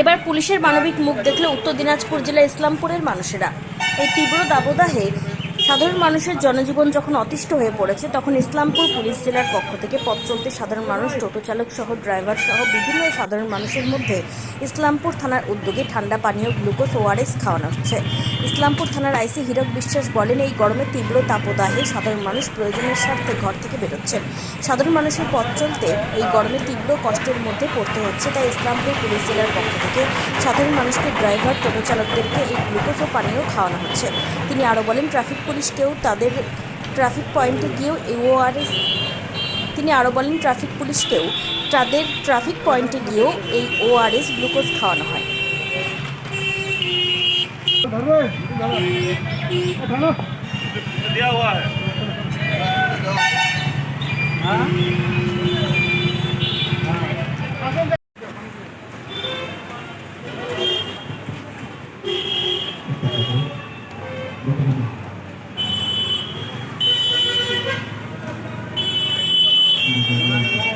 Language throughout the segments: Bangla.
এবার পুলিশের মানবিক মুখ দেখলে উত্তর দিনাজপুর জেলা ইসলামপুরের মানুষেরা। এই তীব্র দাবদাহে সাধারণ মানুষের জনজীবন যখন অতিষ্ঠ হয়ে পড়েছে, তখন ইসলামপুর পুলিশ জেলার পক্ষ থেকে পথ চলতে সাধারণ মানুষ, টোটো চালক সহ ড্রাইভার সহ বিভিন্ন সাধারণ মানুষের মধ্যে ইসলামপুর থানার উদ্যোগে ঠান্ডা পানীয় গ্লুকোজ ওআরএস খাওয়ানো হচ্ছে। ইসলামপুর থানার আইসি হীরক বিশ্বাস বলেন, এই গরমে তীব্র তাপদাহে সাধারণ মানুষ প্রয়োজনের স্বার্থে ঘর থেকে বেরোচ্ছেন। সাধারণ মানুষের পথ চলতে এই গরমে তীব্র কষ্টের মধ্যে পড়তে হচ্ছে, তাই ইসলামপুর পুলিশ জেলার পক্ষ থেকে সাধারণ মানুষকে ড্রাইভার, টোটো চালকদেরকে এই গ্লুকোজ ও পানীয় খাওয়ানো হচ্ছে। তিনি আরও বলেন, ট্রাফিক পুলিশকেও তাদের ট্রাফিক পয়েন্টে গিয়েও এই ওআরএস তিনি আরও বলেন ট্রাফিক পুলিশকেও তাদের ট্রাফিক পয়েন্টে গিয়েও এই ওআরএস গ্লুকোজ খাওয়ানো হয় दिया हुआ है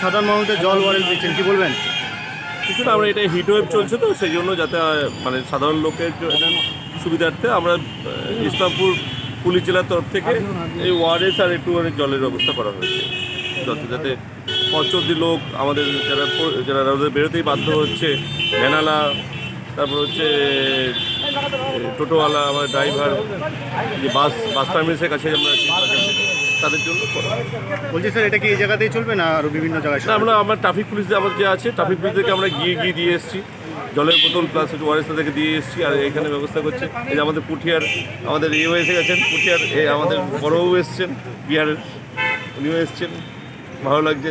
সাধারণ মানুষদের জল ওয়ারেন্ট দিচ্ছেন কি বলবেন? কিছুটা আমরা এটা হিট ওয়েভ চলছে তো সেই জন্য যাতে মানে সাধারণ লোকের সুবিধার্থে আমরা ইসলামপুর পুলিশ জেলার তরফ থেকে এই ওয়ারেস আর একটু জলের ব্যবস্থা করা হয়েছে। যাতে যাতে পঞ্চদি লোক আমাদের যারা যারা বেরোতেই বাধ্য হচ্ছে ভ্যানালা তারপর হচ্ছে টোটোওয়ালা আমার ড্রাইভার যে বাস বাস টার্মিনাসের কাছে আমরা তাদের জন্য বলছি স্যার এটা কি এই জায়গাতেই চলবে না আরও বিভিন্ন জায়গায় না আমরা আমরা ট্রাফিক পুলিশ আমাদের যে আছে ট্রাফিক পুলিশদেরকে আমরা গিয়ে গিয়ে দিয়ে এসেছি। জলের বোতল প্লাস ওয়ারেস তাদেরকে দিয়ে এসেছি আর এখানে ব্যবস্থা করছে। এই যে আমাদের পুঠিয়ার আমাদের ইয়েও এসে গেছেন পুঠিয়ার এ আমাদের বড়বাবু এসছেন বিহারের উনিও এসছেন। ভালো লাগছে।